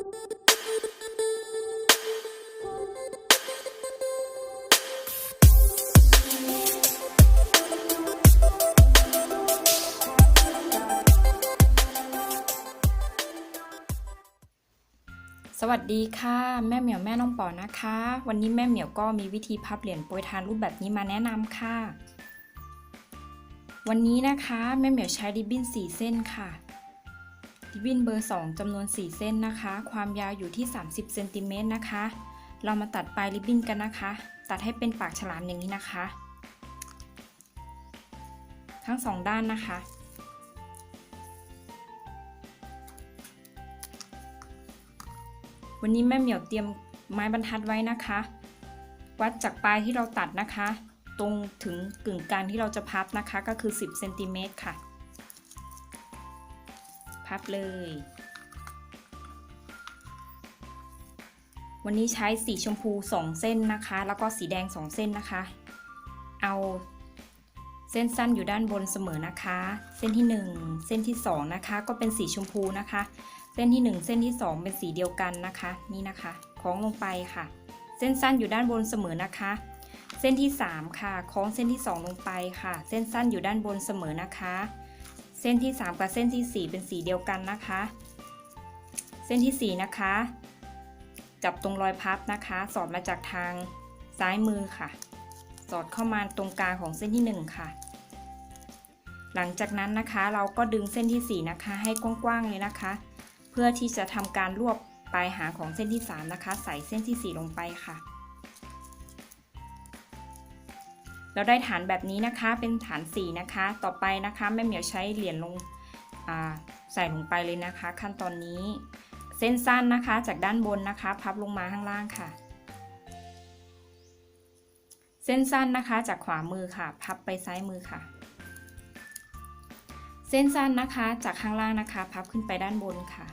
สวัสดีค่ะ แม่เหมียวแม่น้องปอนะคะ วันนี้แม่เหมียวก็มีวิธีพับเหรียญโปรยทานรูปแบบนี้มาแนะนำค่ะ วันนี้นะคะ แม่เหมียวใช้ริบบิ้น 4 เส้นค่ะ ริบบิ้นเบอร์ 2จำนวน 4 เส้นนะคะ ความยาวอยู่ที่ 30เซนติเมตรนะคะ เรามาตัดปลายริบบิ้นกันนะคะ ตัดให้เป็นปากฉลามอย่างนี้นะคะ ทั้งสองด้านนะคะวันนี้แม่เหมียวเตรียมไม้บรรทัดไว้นะคะ วัดจากปลายที่เราตัดนะคะ ตรงถึงกึ่งกลางที่เราจะพับนะคะก็คือ 10เซนติเมตรค่ะ พับเลย วันนี้ใช้สีชมพู 2 เส้นนะคะ แล้วก็สีแดง 2 เส้นนะคะ เอาเส้นสั้นอยู่ด้านบนเสมอนะคะ เส้นที่ 1 เส้นที่ 2 นะคะ ก็เป็นสีชมพูนะคะ เส้นที่ 1 เส้นที่ 2 เป็นสีเดียวกันนะคะ นี่นะคะคล้องลงไปค่ะ เส้นสั้นอยู่ด้านบนเสมอนะคะ เส้นที่ 3 ค่ะคล้องเส้นที่ 2 ลงไปค่ะ เส้นสั้นอยู่ด้านบนเสมอนะคะ เส้นที่ 3 กับเส้นที่ 4 เป็นสีเดียวกันนะคะ เส้นที่ 4 นะคะ จับตรงรอยพับนะคะ สอดมาจากทางซ้ายมือค่ะ สอดเข้ามาตรงกลางของเส้นที่ 1 ค่ะ หลังจากนั้นนะคะเราก็ดึงเส้นที่ 4 นะคะ ให้กว้างๆเลยนะคะ เพื่อที่จะทำการรวบปลายหางของเส้นที่ 3 นะคะ ใส่เส้นที่ 4 ลงไปค่ะ เราได้ฐานแบบนี้นะคะ เป็นฐาน 4 นะคะ ต่อไปนะคะแม่เหมียวใช้เหรียญลงใส่ลงไปเลยนะคะ ขั้นตอนนี้เส้นสั้นนะคะจากด้านบนนะคะ พับลงมาข้างล่างค่ะ เส้นสั้นนะคะจากขวามือค่ะ พับไปซ้ายมือค่ะ เส้นสั้นนะคะจากข้างล่างนะคะ พับขึ้นไปด้านบนค่ะ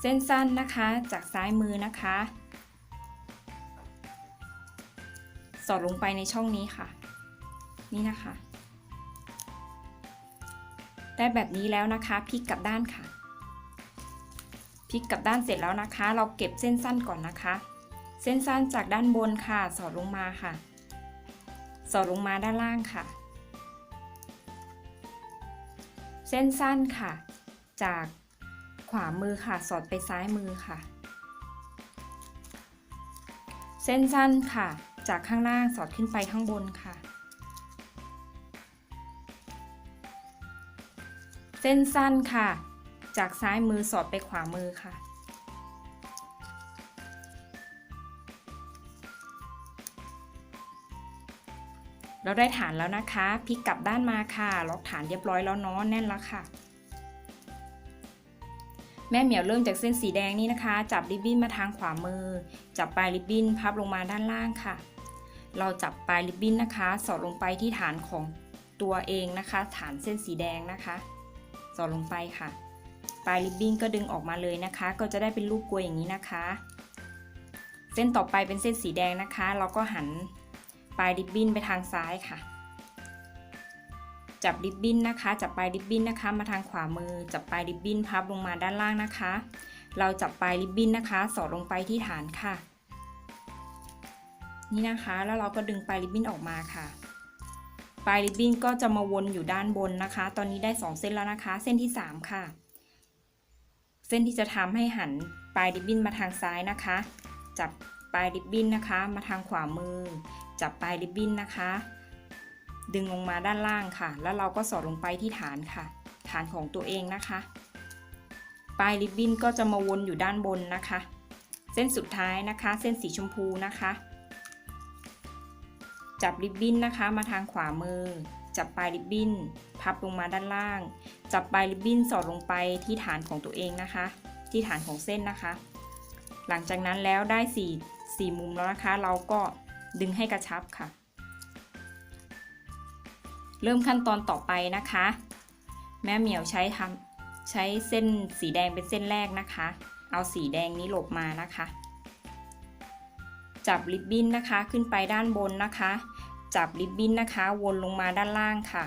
เส้นสั้นนะคะจากซ้ายมือนะคะ สอดลงไปในช่องนี้ค่ะ นี่นะคะ ได้แบบนี้แล้วนะคะพลิกกลับด้านค่ะพลิกกลับด้านเสร็จแล้วนะคะ เราเก็บเส้นสั้นก่อนนะคะ เส้นสั้นจากด้านบนค่ะ สอดลงมาค่ะ สอดลงมาด้านล่างค่ะ เส้นสั้นค่ะ จากขวามือค่ะ สอดไปซ้ายมือค่ะ เส้นสั้นค่ะ จากข้างล่างสอดขึ้นไปข้างบนค่ะ เส้นสั้นค่ะ จากซ้ายมือสอดไปขวามือค่ะ เราได้ฐานแล้วนะคะพลิกกลับด้านมาค่ะ ล็อกฐานเรียบร้อยแล้วเนาะแน่นแล้วค่ะแม่เหมียวเริ่มจากเส้นสีแดงนี้นะคะ จับริบบิ้นมาทางขวามือ จับปลายริบบิ้นพับลงมาด้านล่างค่ะ เราจับปลายริบบิ้นนะคะ สอดลงไปที่ฐานของตัวเองนะคะ ฐานเส้นสีแดงนะคะ สอดลงไปค่ะ ปลายริบบิ้นก็ดึงออกมาเลยนะคะ ก็จะได้เป็นรูปกลวยอย่างนี้นะคะ เส้นต่อไปเป็นเส้นสีแดงนะคะ เราก็หันปลายริบบิ้นไปทางซ้ายค่ะ จับริบบิ้นนะคะ จับปลายริบบิ้นนะคะ มาทางขวามือ จับปลายริบบิ้นพับลงมาด้านล่างนะคะ เราจับปลายริบบิ้นนะคะ สอดลงไปที่ฐานค่ะ นี่นะคะ แล้วเราก็ดึงปลายริบบิ้นออกมาค่ะ ปลายริบบิ้นก็จะมาวนอยู่ด้านบนนะคะ ตอนนี้ได้ 2 เส้นแล้วนะคะ เส้นที่ 3 ค่ะ เส้นที่จะทำให้หันปลายริบบิ้นมาทางซ้ายนะคะ จับปลายริบบิ้นนะคะ มาทางขวามือ จับปลายริบบิ้นนะคะ ดึงลงมาด้านล่างค่ะ แล้วเราก็สอดลงไปที่ฐานค่ะ ฐานของตัวเองนะคะ ปลายริบบิ้นก็จะมาวนอยู่ด้านบนนะคะ เส้นสุดท้ายนะคะ เส้นสีชมพูนะคะ จับริบบิ้นนะคะมาทางขวามือ จับปลายริบบิ้น พับลงมาด้านล่าง จับปลายริบบิ้นสอดลงไปที่ฐานของตัวเองนะคะ ที่ฐานของเส้นนะคะ หลังจากนั้นแล้วได้สี่สี่มุมแล้วนะคะ เราก็ดึงให้กระชับค่ะ เริ่มขั้นตอนต่อไปนะคะ แม่เหมียวใช้ทำใช้เส้นสีแดงเป็นเส้นแรกนะคะ เอาสีแดงนี้หลบมานะคะ จับริบบิ้นนะคะขึ้นไปด้านบนนะคะ จับริบบิ้นนะคะ วนลงมาด้านล่างค่ะ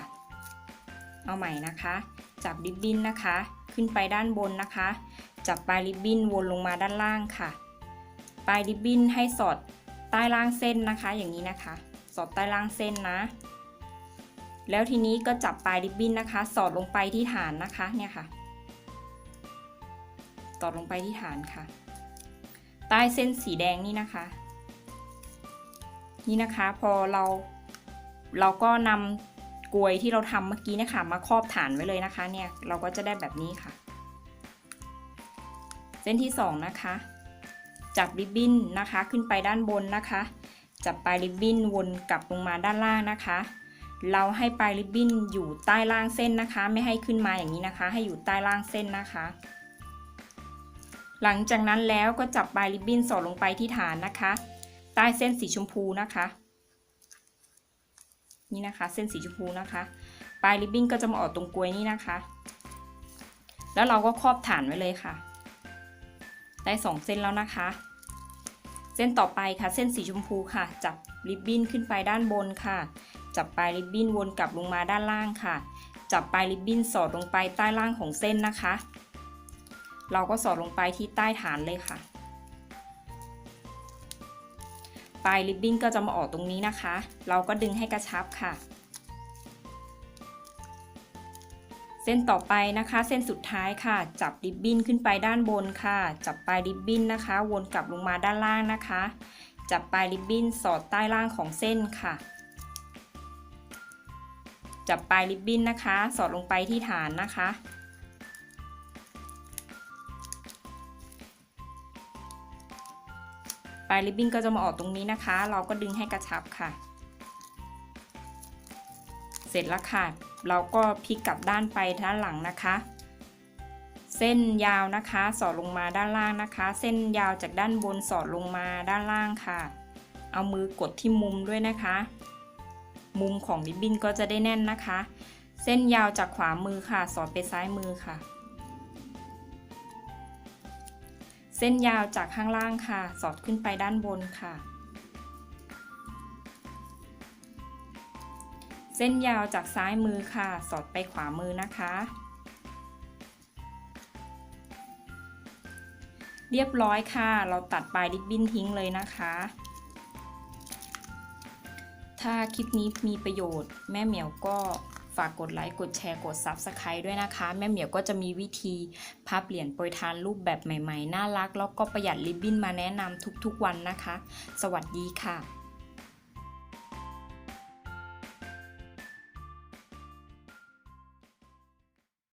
เอาใหม่นะคะ จับริบบิ้นนะคะ ขึ้นไปด้านบนนะคะ จับปลายริบบิ้นวนลงมาด้านล่างค่ะ ปลายริบบิ้นให้สอดใต้ล่างเส้นนะคะ อย่างนี้นะคะ สอดใต้ล่างเส้นนะ แล้วทีนี้ก็จับปลายริบบิ้นนะคะ สอดลงไปที่ฐานนะคะเนี่ยค่ะสอดลงไปที่ฐานค่ะ ใต้เส้นสีแดงนี่นะคะ นี่นะคะพอเราเราก็นำกลวยที่เราทำเมื่อกี้นะคะมาครอบฐานไว้เลยนะคะเนี่ยเราก็จะได้แบบนี้ค่ะ เส้นที่สองนะคะ จับริบบิ้นนะคะขึ้นไปด้านบนนะคะ จับปลายริบบิ้นวนกลับลงมาด้านล่างนะคะ เราให้ปลายริบบิ้นอยู่ใต้ล่างเส้นนะคะ ไม่ให้ขึ้นมาอย่างนี้นะคะ ให้อยู่ใต้ล่างเส้นนะคะ หลังจากนั้นแล้วก็จับปลายริบบิ้นสอดลงไปที่ฐานนะคะ ใต้เส้นสีชมพูนะคะ นี่นะคะเส้นสีชมพูนะคะปลายริบบิ้นก็จะมาออกตรงกลวยนี่นะคะ แล้วเราก็ครอบฐานไว้เลยค่ะ ได้สองเส้นแล้วนะคะ เส้นต่อไปค่ะ เส้นสีชมพูค่ะ จับริบบิ้นขึ้นไปด้านบนค่ะ จับปลายริบบิ้นวนกลับลงมาด้านล่างค่ะ จับปลายริบบิ้นสอดลงไปใต้ล่างของเส้นนะคะ เราก็สอดลงไปที่ใต้ฐานเลยค่ะ ปลายริบบิ้นก็จะมาออกตรงนี้นะคะ เราก็ดึงให้กระชับค่ะ เส้นต่อไปนะคะ เส้นสุดท้ายค่ะ จับริบบิ้นขึ้นไปด้านบนค่ะ จับปลายริบบิ้นนะคะ วนกลับลงมาด้านล่างนะคะ จับปลายริบบิ้นสอดใต้ล่างของเส้นค่ะ จับปลายริบบิ้นนะคะ สอดลงไปที่ฐานนะคะ ลายริบบิ้นก็จะมาออกตรงนี้นะคะ เราก็ดึงให้กระชับค่ะ เสร็จแล้วค่ะ เราก็พลิกกลับด้านไปด้านหลังนะคะ เส้นยาวนะคะสอดลงมาด้านล่างนะคะ เส้นยาวจากด้านบนสอดลงมาด้านล่างค่ะ เอามือกดที่มุมด้วยนะคะ มุมของริบบิ้นก็จะได้แน่นนะคะ เส้นยาวจากขวามือค่ะ สอดไปซ้ายมือค่ะ เส้นยาวจากข้างล่างค่ะ สอดขึ้นไปด้านบนค่ะ เส้นยาวจากซ้ายมือค่ะ สอดไปขวามือนะคะ เรียบร้อยค่ะ เราตัดปลายริบบิ้นทิ้งเลยนะคะ ถ้าคลิปนี้มีประโยชน์แม่เหมียวก็ ฝากกดไลค์ กดแชร์ กด Subscribe ด้วยนะคะ แม่เหมียวก็จะมีวิธีพับเหรียญโปรยทานรูปแบบใหม่ๆ น่ารัก แล้วก็ประหยัดริบบิ้นมาแนะนำทุกๆวันนะคะ สวัสดีค่ะ